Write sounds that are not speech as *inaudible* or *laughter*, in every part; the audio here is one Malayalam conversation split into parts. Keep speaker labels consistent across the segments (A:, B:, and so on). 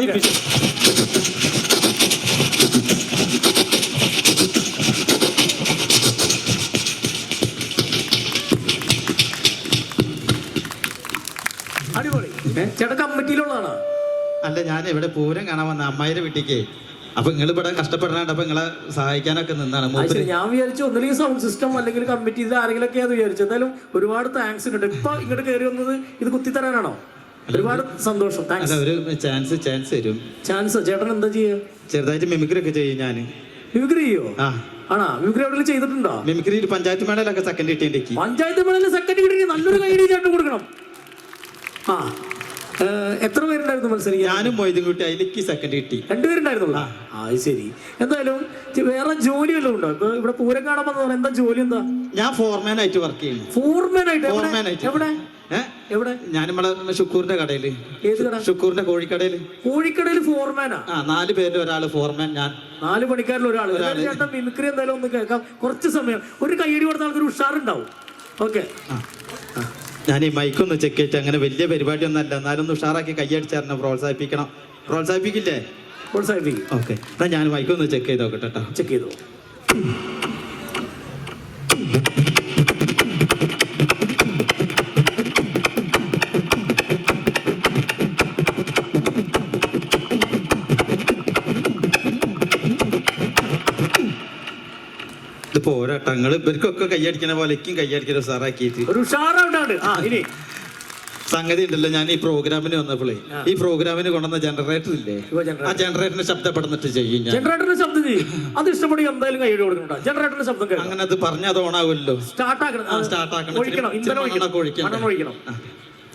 A: ഓക്കെ അടിപൊളി. ചേട്ടൻ കമ്മിറ്റിയിലുള്ളതാണോ?
B: അല്ല ഞാൻ ഇവിടെ പൂരം കാണാൻ വന്ന അമ്മായിരെ വീട്ടിക്ക് അപ്പൊ നിങ്ങൾ ഇവിടെ കഷ്ടപ്പെടാണ്ട് അപ്പൊ നിങ്ങളെ സഹായിക്കാനൊക്കെ നിന്നാണ്. മൂപ്പര്
A: ഞാൻ വിചാരിച്ചു ഒന്നില്ലെങ്കിൽ സൗണ്ട് സിസ്റ്റം അല്ലെങ്കിൽ കമ്മിറ്റി ഇത് ആരെങ്കിലും ഒക്കെയാ വിചാരിച്ചു. എന്തായാലും ഒരുപാട് താങ്ക്സ് ഉണ്ട് ഇപ്പൊ ഇങ്ങോട്ട് കയറി വന്നത് ഇത് കുത്തിത്തരാനാണോ? ഒരുപാട് സന്തോഷം. താങ്ക്സ്
B: ഒരു ചാൻസ് ചാൻസ് തരും.
A: ചാൻസ് ചേട്ടൻ എന്താ ചെയ്യുക
B: ചെറുതായിട്ട് മിമിക്രി ഒക്കെ ചെയ്യും ഞാൻ
A: മിമിക്രി ചെയ്യോ?
B: ആ.
A: ആണോ? മിമിക്രി എവിടെ ചെയ്തിട്ടുണ്ടോ?
B: മിമിക്രി പഞ്ചായത്ത് മേളയിലൊക്കെ സെക്കൻഡ് കിട്ടിയിട്ടേക്ക്.
A: പഞ്ചായത്ത് മേളയിൽ സെക്കൻഡ് കിട്ടി നല്ലൊരു *laughs* കൈഡി ചേട്ടൻ കൊടുക്കണം. ആ. എത്ര പേരുണ്ടായിരുന്നു മത്സരിക്കാൻ?
B: ഞാനും മൊയ്തും കൂട്ടി അതിലേക്ക് സെക്കൻഡ് കിട്ടി.
A: രണ്ടുപേരുണ്ടായിരുന്നുള്ളൂ ആ. ശരി. എന്തായാലും വേറെ ജോലി വല്ലതും ഉണ്ടോ? ഇപ്പൊ ഇവിടെ പൂരം കാണാൻ വന്നതാണ്. എന്താ ജോലി എന്താ?
B: ഞാൻ ഫോർമാൻ ആയിട്ട് വർക്ക് ചെയ്യുന്നു.
A: ഫോർമാൻ ആയിട്ട്?
B: ഫോർമാൻ ആയിട്ട്
A: എവിടെ എവിടെ?
B: ഞാൻ നമ്മളെ ഷുക്കൂറിന്റെ കടയിൽ.
A: ഏത് കട?
B: ഷുക്കൂറിന്റെ കോഴിക്കടയിൽ.
A: കോഴിക്കടയിൽ ഫോർമാനാ
B: ആ നാല് പേരിൽ ഒരാൾ ഫോർമാൻ ഞാൻ.
A: നാല് പണിക്കാരിൽ ഒരാൾ ചേട്ടൻ മിമിക്രി എന്തായാലും ഒന്ന് കേൾക്കാം. കുറച്ച് സമയം. ഒരു കൈയടി കൊടുത്ത ആൾക്കൊരു ഉഷാറുണ്ടാവും. ഓക്കെ.
B: ഞാൻ ഈ മൈക്കൊന്ന് ചെക്ക് ചെയ്തിട്ട് അങ്ങനെ വലിയ പരിപാടി ഒന്നും അല്ല എന്നാലും ഒന്ന് ഉഷാറാക്കി കൈയടിച്ചായിരുന്നു പ്രോത്സാഹിപ്പിക്കണം. പ്രോത്സാഹിപ്പിക്കില്ലേ?
A: പ്രോത്സാഹിപ്പിക്കും.
B: ഓക്കെ. എന്നാ ഞാൻ മൈക്കൊന്ന് ചെക്ക് ചെയ്ത് നോക്കട്ടെ കേട്ടോ
A: ചെക്ക് ചെയ്തു.
B: ഇത് പോരാട്ടോ. നിങ്ങൾ ഇവർക്കൊക്കെ കൈയടിക്കണ പോലെ എനിക്കും കൈയടിക്കണ ഉഷാറാക്കിയിട്ട്.
A: ഒരു ആ ഇനി.
B: സംഗതി ഉണ്ടല്ലോ ഞാൻ ഈ പ്രോഗ്രാമിന് വന്നപ്പോഴേ
A: ആ.
B: ഈ പ്രോഗ്രാമിന് കൊണ്ടുവന്ന ജനറേറ്റർ ഇല്ലേ? ആ ജനറേറ്ററിന്റെ ശബ്ദപ്പെടുന്നിട്ട് ചെയ്യും
A: ജനറേറ്ററിന്റെ ശബ്ദം ചെയ്യും. അത് ഇഷ്ടപ്പെടുക എന്തായാലും കൈയടി കൊടുക്കണ്ട ജനറേറ്ററിന്റെ ശബ്ദം
B: അങ്ങനെ അത് പറഞ്ഞ അത് ഓണാവുമല്ലോ
A: സ്റ്റാർട്ട് ആക്കണം
B: സ്റ്റാർട്ട് ആക്കണം.
A: ഒഴിക്കണം.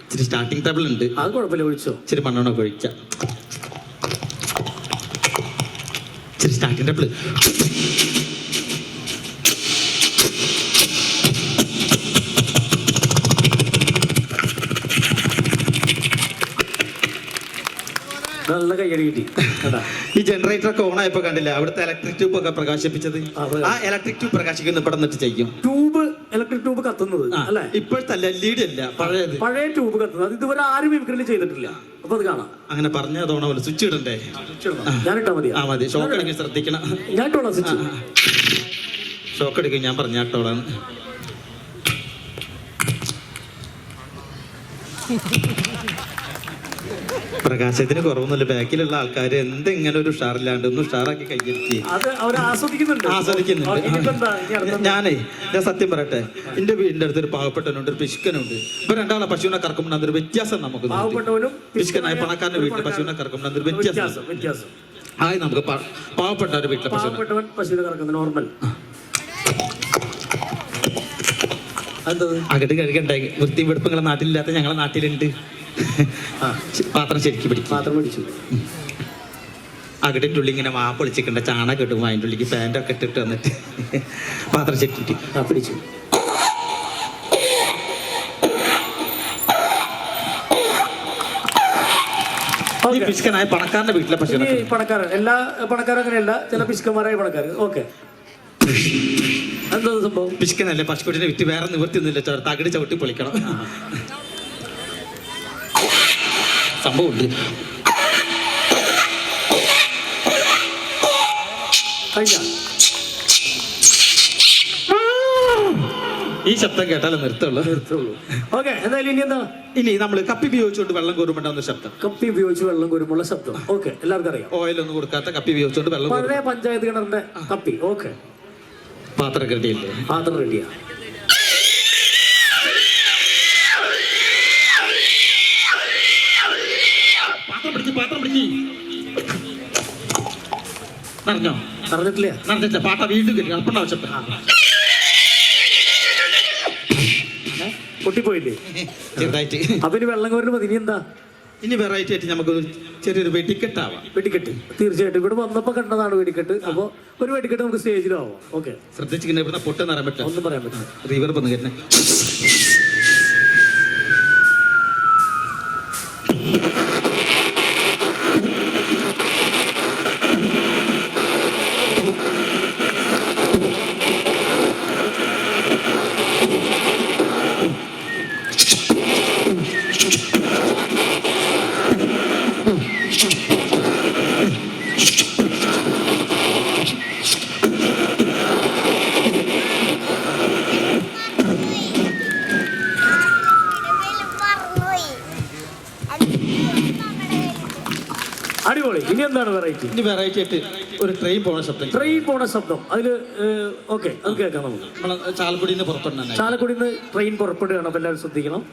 B: ഇച്ചിരി സ്റ്റാർട്ടിംഗ് ടേബിൾ ഉണ്ട്.
A: അത് കുഴപ്പമില്ല ഒഴിച്ചോ.
B: ഇച്ചിരി മണ്ണെണ്ണ ഒഴിച്ച ഇച്ചിരി സ്റ്റാർട്ടിംഗ് ടേബിൾ
A: നല്ല കൈയടി കിട്ടി.
B: ഈ ജനറേറ്റർ ഒക്കെ ഓൺ ആയപ്പോ കണ്ടില്ല? അവിടുത്തെ ഇലക്ട്രിക് ട്യൂബ് ഒക്കെ പ്രകാശിപ്പിച്ചത്.
A: ആ,
B: ഇലക്ട്രിക് ട്യൂബ് പ്രകാശിക്കുന്ന ഇവിടെ നിന്നിട്ട് ചെയ്യും.
A: ട്യൂബ് ഇലക്ട്രിക് ട്യൂബ് കത്തുന്നത് അല്ലെ?
B: ഇപ്പോഴത്തെ അല്ല എൽ ഇ ഡി അല്ല പഴയത്.
A: പഴയ ട്യൂബ് കത്തുന്നത്. അത് ഇതുവരെ ആരും വിക്രി ചെയ്തിട്ടില്ല. അപ്പൊ അത് കാണാം.
B: അങ്ങനെ പറഞ്ഞ തോണ പോലെ സ്വിച്ച് ഇടണ്ടേ?
A: ഞാനിട്ടാ മതി.
B: ആ മതി. ഷോക്ക് അടിക്കാൻ ശ്രദ്ധിക്കണം.
A: ഞാൻ ഇട്ടോളാം സ്വിച്ച്
B: ഷോക്ക് അടിക്കും. ഞാൻ പറഞ്ഞ കേട്ടോളാണ് *laughs* പ്രകാശത്തിന് കുറവൊന്നുമില്ല. ബാക്കിലുള്ള ആൾക്കാർ എന്തെങ്ങനെ ഒരു ഉഷാറില്ലാണ്ട് ഒന്ന് ഉഷാറാക്കി കയ്യെത്തി
A: ആസ്വദിക്കുന്നുണ്ട്.
B: ഞാനേ ഞാൻ സത്യം പറയട്ടെ. എന്റെ വീടിന്റെ അടുത്ത് ഒരു പാവപ്പെട്ടവനുണ്ട് ഒരു പിശുക്കനുണ്ട്. ഇപ്പൊ രണ്ടാളെ പശുവിനെ കറക്കുമ്പോൾ അതൊരു വ്യത്യാസം നമുക്ക് പിശുക്കനായ പണക്കാരന്റെ വീട്ടിൽ പശുവിനെ കറക്കുമ്പോൾ അതൊരു വ്യത്യാസം ആയി നമുക്ക് പാവപ്പെട്ട ഒരു വീട്ടിലെ പശുവിനെ.
A: കറക്കുന്നത് നോർമൽ.
B: അകട്ട് കഴുകണ്ടേ വൃത്തി വെടുപ്പങ്ങളെ നാട്ടിലില്ലാത്ത ഞങ്ങളെ നാട്ടിലുണ്ട്. പാത്രം ശരിക്കും പിടിക്കും.
A: പാത്രം പിടിച്ചു.
B: അകട്ടിന്റെ ഉള്ളിൽ ഇങ്ങനെ വാ പൊളിച്ചിട്ടുണ്ട് ചാണകം ഇടും അതിന്റെ ഉള്ളിക്ക് പാന്റൊക്കെ ഇട്ടിട്ട് വന്നിട്ട്. പാത്രം
A: ശരിക്കും പിടിച്ചു.
B: പിശുക്കനായ പണക്കാരന്റെ വീട്ടിലെ പശുവിനെ
A: പണക്കാരൻ എല്ലാ പണക്കാരും അങ്ങനെയല്ല ചില പിശുക്കന്മാരായ പണക്കാർ ഓക്കെ. എന്താ സംഭവം?
B: പിശുക്കനല്ലേ പശുക്കുട്ടിനെ വിറ്റ് വേറെ നിവൃത്തിയൊന്നുമില്ല ചേർത്ത് അകടി ചവിട്ടി പൊളിക്കണം. സംഭവമുണ്ട്
A: കഴിഞ്ഞ?
B: ഈ ശബ്ദം കേട്ടാലേ നിർത്തുള്ളൂ.
A: നിർത്തുള്ളൂ. ഓക്കെ എന്തായാലും ഇനി എന്താ?
B: ഇനി നമ്മൾ കപ്പി ഉപയോഗിച്ചുകൊണ്ട് വെള്ളം കോരുമ്പോണ്ടാവുന്ന ശബ്ദം.
A: കപ്പി ഉപയോഗിച്ച് വെള്ളം കോരുമ്പോൾ ശബ്ദം. ഓക്കെ എല്ലാവർക്കും അറിയാം.
B: ഓയിലൊന്നും കൊടുക്കാത്ത കപ്പി ഉപയോഗിച്ചുകൊണ്ട് വെള്ളം
A: പഴയ പഞ്ചായത്ത് കിണറിന്റെ കപ്പി. ഓക്കെ.
B: പാത്രം കെട്ടിയില്ലേ?
A: പാത്രം റെഡിയാ.
B: നിറഞ്ഞോ
A: നടന്നിട്ടില്ല
B: നടന്നിട്ടില്ല പാട്ട വീണ്ടും കിട്ടി അപ്പണ്ട ആവശ്യപ്പെട്ട
A: പൊട്ടിപ്പോയില്ലേ?
B: ചെറുതായിട്ട്.
A: അപ്പൊ ഇനി വെള്ളം മതി ഇനി എന്താ?
B: ഇനി വെറൈറ്റി ആയിട്ട് നമുക്ക് ചെറിയൊരു വെടിക്കെട്ടാവാം.
A: വെടിക്കെട്ട്. തീർച്ചയായിട്ടും. ഇവിടെ വന്നപ്പോ കണ്ടതാണ് വെടിക്കെട്ട്. അപ്പൊ ഒരു വെടിക്കെട്ട് നമുക്ക് സ്റ്റേജിലാവാം. ഓക്കെ.
B: ശ്രദ്ധിച്ചിങ്ങനെ ഇവിടുന്ന് പൊട്ടെന്ന് അറിയാൻ പറ്റില്ല.
A: ഒന്നും പറയാൻ പറ്റില്ല.
B: റിവർ വന്ന് കയറ്റണേ
A: അടിപൊളി. ഇനി എന്താണ് വെറൈറ്റി
B: ഇനി വെറൈറ്റി ആയിട്ട് ഒരു ട്രെയിൻ പോണ ശബ്ദം.
A: ട്രെയിൻ പോണ ശബ്ദം. അതിൽ ഓക്കെ അത് കേൾക്കാം നമുക്ക്.
B: നമ്മൾ ചാലക്കുടിയിൽ നിന്ന്
A: പുറപ്പെടുന്ന ട്രെയിൻ പുറപ്പെടുകയാണ്. അപ്പോൾ എല്ലാവരും ശ്രദ്ധിക്കണം.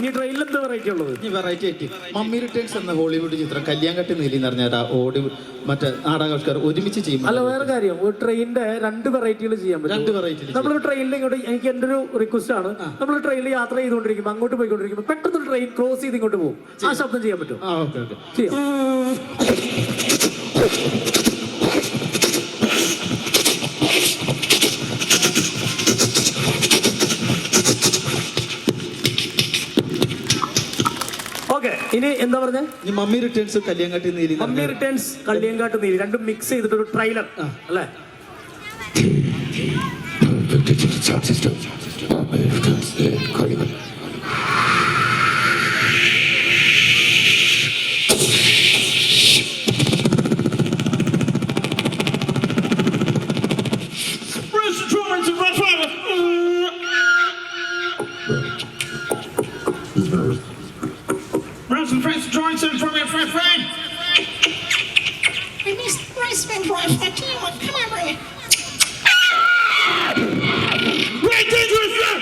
A: ഇനി ട്രെയിനിൽ എന്ത് വെറൈറ്റി ഉള്ളത്?
B: ഇനി വെറൈറ്റി ആയിട്ട് മമ്മി റിട്ടേൺസ് എന്ന ഹോളിവുഡ് ചിത്രം കല്യാൺകട്ടി നീലി എന്ന് പറഞ്ഞ ഓടി മറ്റേ നാടകക്കാർ ഒരുമിച്ച് ചെയ്യും
A: അല്ല വേറെ കാര്യം. ഒരു ട്രെയിനിന്റെ രണ്ട് വെറൈറ്റികൾ ചെയ്യാൻ പറ്റും.
B: രണ്ട് വെറൈറ്റി
A: നമ്മൾ ട്രെയിനിൽ ഇങ്ങോട്ട് എനിക്ക് എന്റെ ഒരു റിക്വസ്റ്റ് ആണ്. നമ്മൾ ട്രെയിനിൽ യാത്ര ചെയ്തുകൊണ്ടിരിക്കുമ്പോൾ അങ്ങോട്ട് പോയിക്കൊണ്ടിരിക്കുമ്പോൾ പെട്ടെന്ന് ട്രെയിൻ ക്രോസ് ചെയ്ത് ഇങ്ങോട്ട് പോകും. ആ ശബ്ദം ചെയ്യാൻ പറ്റും
B: ആ ഓക്കെ ഓക്കെ.
A: ചെയ്യാം. എന്താ പറഞ്ഞ?
B: ഈ mummy returns Kalliyankattu Neeli
A: mummy returns Kalliyankattu Neeli രണ്ടും മിക്സ് ചെയ്തിട്ടൊരു ട്രെയിലർ അല്ലേ?
C: Mr. Christ been drive for two. Come on, bring it. Right, dangerous, sir.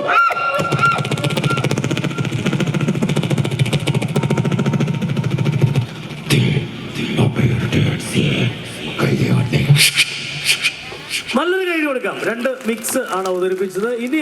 A: Ah! കൈ രണ്ട് മിക്സ് ആണ് അവതരിപ്പിച്ചത്. ഇനി